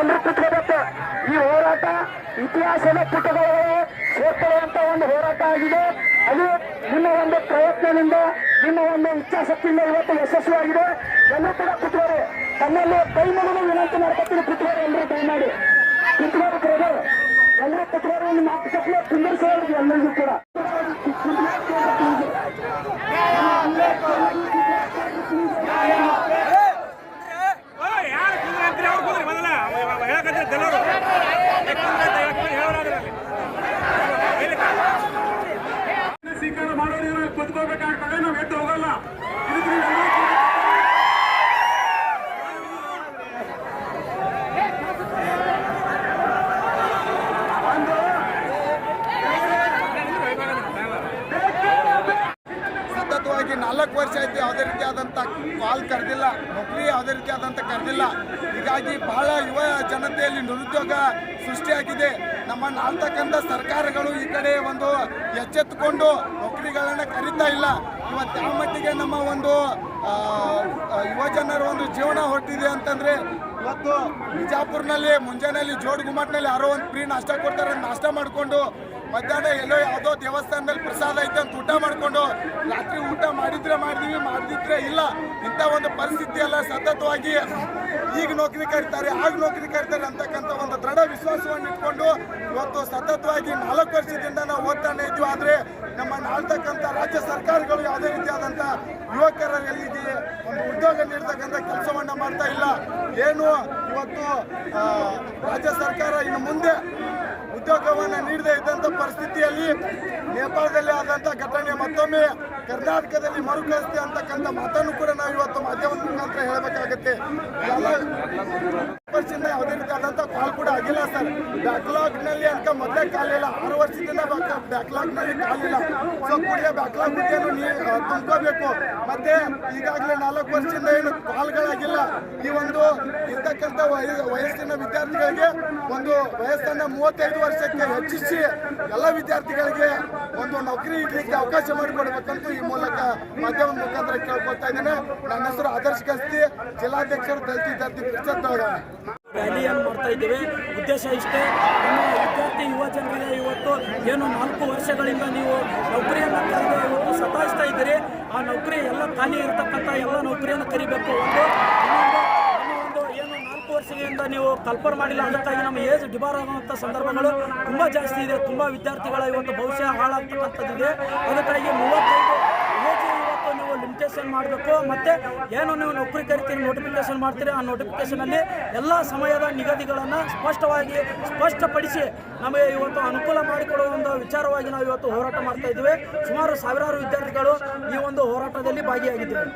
ಎಲ್ಲರೂ ಕುತ್ಕೋಬೇಕು ಈ ಹೋರಾಟ ಇತಿಹಾಸದ ಪುಟದೊಳಗೆ ಸೇರ್ಕೊಳ್ಳುವಂತ ಒಂದು ಹೋರಾಟ ಆಗಿದೆ. ಅದು ನಿಮ್ಮ ಒಂದು ಪ್ರಯತ್ನದಿಂದ, ನಿಮ್ಮ ಒಂದು ಇಚ್ಛಾಶಕ್ತಿಯಿಂದ ಇವತ್ತು ಯಶಸ್ವಿಯಾಗಿದೆ. ಎಲ್ಲರೂ ಕೂಡ ಕುತ್ಕೋರಿ ತಮ್ಮಲ್ಲಿ ಕೈ ಮುಗಿದು ವಿನಂತಿ ಮಾಡ್ಕೊತೀನಿ ಕುತ್ಕೋರಿ ಎಲ್ಲರೂ ಕೈ ಮಾಡಿ ಕುತ್ಕೋರಿ ಎಲ್ಲರೂ ಕುತ್ಕೋರಿ ಒಂದು ಮಾತು ಕೊಟ್ಟು ಕುಂದಿರಿಸೋರು ಎಲ್ಲರಿಗೂ ಕೂಡ. ಹೇಳಕಂದ್ರೆ ಜನರು ಸ್ವೀಕಾರ ಮಾಡೋದಿದ್ರೆ ಕುತ್ಕೋಬೇಕಾಗ್ತದೆ ನಾವು ಎದ್ದು ಹೋಗಲ್ಲ ಇದಕ್ಕೆ ನೀವೆಲ್ಲರೂ ಕೂಡ- ಸತತವಾಗಿ ನಾಲ್ಕು ವರ್ಷ ಆಯ್ತು ಯಾವುದೇ ರೀತಿಯಾದಂಥ ಕಾಲ್ ಕರೆದಿಲ್ಲ ನೌಕರಿ ಯಾವುದೇ ರೀತಿಯಾದಂಥ ಕರೆದಿಲ್ಲ. ಹೀಗಾಗಿ ಬಹಳ ಯುವ ಜನತೆಯಲ್ಲಿ ನಿರುದ್ಯೋಗ ಸೃಷ್ಟಿಯಾಗಿದೆ. ನಮ್ಮ ನಾಲ್ತಕ್ಕಂಥ ಸರ್ಕಾರಗಳು ಈ ಕಡೆ ಒಂದು ಎಚ್ಚೆತ್ತುಕೊಂಡು ನೌಕರಿಗಳನ್ನು ಕರೀತಾ ಇಲ್ಲ. ಇವತ್ತು ಯಾವ ಮಟ್ಟಿಗೆ ನಮ್ಮ ಒಂದು ಆ, ಆ, ಯುವ ಜನರ ಒಂದು ಜೀವನ ಹೊರಟಿದೆ ಅಂತಂದರೆ ಇವತ್ತು ಬಿಜಾಪುರ್ನಲ್ಲಿ ಮುಂಜಾನೆಯಲ್ಲಿ ಜೋಡ್ ಗುಮ್ಮಟ್ನಲ್ಲಿ ಯಾರೋ ಒಂದು ಫ್ರೀ ನಾಷ್ಟ ಕೊಡ್ತಾರೆ ನಾಷ್ಟ ಮಾಡಿಕೊಂಡು ಮಧ್ಯಾಹ್ನ ಎಲ್ಲೋ ಯಾವುದೋ ದೇವಸ್ಥಾನದಲ್ಲಿ ಪ್ರಸಾದ ಐತೆ ಅಂತ ಊಟ ಮಾಡಿಕೊಂಡು ರಾತ್ರಿ ಊಟ ಮಾಡಿದ್ರೆ ಮಾಡಿದೀವಿ ಮಾಡಿದ್ರೆ ಇಲ್ಲ. ಇಂಥ ಒಂದು ಪರಿಸ್ಥಿತಿ ಎಲ್ಲ ಸತತವಾಗಿ ಈಗ ನೌಕರಿ ಕರೀತಾರೆ, ಆಗ ನೌಕರಿ ಕರೀತಾರೆ ಅಂತಕ್ಕಂಥ ಒಂದು ದೃಢ ವಿಶ್ವಾಸವನ್ನು ಇಟ್ಕೊಂಡು ಇವತ್ತು ಸತತವಾಗಿ ನಾಲ್ಕು ವರ್ಷದಿಂದ ನಾವು ಓದ್ತಾನೆ ಇದ್ವಿ ಆದರೆ ನಮ್ಮ ಆಳ್ತಕ್ಕಂಥ ರಾಜ್ಯ ಸರ್ಕಾರಗಳು ಯಾವುದೇ ರೀತಿಯಾದಂಥ ಯುವಕರ ಎಲ್ಲಿಗೆ ಒಂದು ಉದ್ಯೋಗ ನೀಡ್ತಕ್ಕಂಥ ಕೆಲಸವನ್ನು ಮಾಡ್ತಾ ಇಲ್ಲ. ಏನು ಇವತ್ತು ರಾಜ್ಯ ಸರ್ಕಾರ ಇನ್ನು ಮುಂದೆ ಉದ್ಯೋಗವನ್ನು ನೀಡದೇ ಇದ್ದಂಥ ಪರಿಸ್ಥಿತಿಯಲ್ಲಿ ನೇಪಾಳದಲ್ಲಿ ಆದಂಥ ಘಟನೆ ಮತ್ತೊಮ್ಮೆ ಕರ್ನಾಟಕದಲ್ಲಿ ಮರುಕಳಿಸ್ತೆ ಅಂತಕ್ಕಂಥ ಮಾತನ್ನು ಕೂಡ ನಾವು ಇವತ್ತು ಮಾಧ್ಯಮದ ಮುಖಾಂತರ ಹೇಳಬೇಕಾಗುತ್ತೆ. ವರ್ಷದಿಂದ ಯಾವುದೇ ರೀತಿಯಾದಂಥ ಕಾಲ್ ಕೂಡ ಆಗಿಲ್ಲ ಸರ್. ಬ್ಯಾಕ್ಲಾಗ್ನಲ್ಲಿ ಅಂತ ಮೊದಲೇ ಕಾಲಿಲ್ಲ ಆರು ವರ್ಷದಿಂದ ಬ್ಯಾಕ್ಲಾಗ್ನಲ್ಲಿ ಕಾಲಿಲ್ಲ ಸೊ ಕೂಡಲೇ ಬ್ಯಾಕ್ಲಾಗ್ ಹುದ್ದೆಯನ್ನು ನೀ ತುಂಬ್ಕೋಬೇಕು. ಮತ್ತೆ ಈಗಾಗಲೇ ನಾಲ್ಕು ವರ್ಷದಿಂದ ಏನು ಕಾಲ್ಗಳಾಗಿಲ್ಲ. ಈ ಒಂದು ಇರ್ತಕ್ಕಂಥ ವಯ- ವಯಸ್ಸಿನ ವಿದ್ಯಾರ್ಥಿಗಳಿಗೆ ಒಂದು ವಯಸ್ಸನ್ನ ಮೂವತ್ತೈದು ವರ್ಷಕ್ಕೆ ಹೆಚ್ಚಿಸಿ ಎಲ್ಲ ವಿದ್ಯಾರ್ಥಿಗಳಿಗೆ ಒಂದು ನೌಕರಿ ಇಡ್ಲಿಕ್ಕೆ ಅವಕಾಶ ಮಾಡಿಕೊಡ್ಬೇಕಂತ ಈ ಮೂಲಕ ಮಾಧ್ಯಮ ಮುಖಾಂತರ ಕೇಳ್ಕೊಳ್ತಾ ಇದ್ದೇನೆ. ನನ್ನ ಹೆಸರು ಆದರ್ಶ ಕಸ್ತಿ ಜಿಲ್ಲಾಧ್ಯಕ್ಷರು ದಲಿತ ವಿದ್ಯಾರ್ಥಿ ಬೆಳಗಾವಿ ರ್ಯಾಲಿಯನ್ನು ಮಾಡ್ತಾ ಇದ್ದೇವೆ? ಉದ್ದೇಶ ಇಷ್ಟೇ, ನಮ್ಮ ವಿದ್ಯಾರ್ಥಿ ಯುವ ಜನರಿಗೆ ಇವತ್ತು ಏನು ನಾಲ್ಕು ವರ್ಷಗಳಿಂದ ನೀವು ನೌಕರಿಯನ್ನು ಕರೆದು ಇವತ್ತು ಸತಾಯಿಸ್ತಾ ಇದ್ದೀರಿ. ಆ ನೌಕರಿ ಎಲ್ಲ ಖಾಲಿ ಇರತಕ್ಕಂಥ ಎಲ್ಲ ನೌಕರಿಯನ್ನು ಕರಿಬೇಕು ಒಂದು ಇನ್ನೊಂದು ಇನ್ನೊಂದು ಏನು ನಾಲ್ಕು ವರ್ಷಗಳಿಂದ ನೀವು ಕಲ್ಪನೆ ಮಾಡಿಲ್ಲ ಅದಕ್ಕಾಗಿ ನಮ್ಮ ಏಜ್ ಡಿಬಾರ್ ಆಗುವಂಥ ಸಂದರ್ಭಗಳು ತುಂಬ ಜಾಸ್ತಿ ಇದೆ. ತುಂಬ ವಿದ್ಯಾರ್ಥಿಗಳ ಇವತ್ತು ಭವಿಷ್ಯ ಹಾಳಾಗ್ತಕ್ಕಂಥದ್ದಿದೆ. ಅದಕ್ಕಾಗಿ ಮೂವತ್ತೈದು ಇವತ್ತು ನೀವು ಲಿಮಿಟೇಷನ್ ಮಾಡಬೇಕು. ಮತ್ತೆ ಏನು ನೀವು ನೌಕರಿ ಕರಿತೀರಿ ನೋಟಿಫಿಕೇಶನ್ ಮಾಡ್ತೀರಿ, ಆ ನೋಟಿಫಿಕೇಶನಲ್ಲಿ ಎಲ್ಲ ಸಮಯದ ನಿಗದಿಗಳನ್ನು ಸ್ಪಷ್ಟವಾಗಿ ಸ್ಪಷ್ಟಪಡಿಸಿ ನಮಗೆ ಇವತ್ತು ಅನುಕೂಲ ಮಾಡಿಕೊಡುವ ಒಂದು ವಿಚಾರವಾಗಿ ನಾವು ಇವತ್ತು ಹೋರಾಟ ಮಾಡ್ತಾ ಇದ್ದೇವೆ. ಸುಮಾರು ಸಾವಿರಾರು ವಿದ್ಯಾರ್ಥಿಗಳು ಈ ಒಂದು ಹೋರಾಟದಲ್ಲಿ ಭಾಗಿಯಾಗಿದ್ದೇವೆ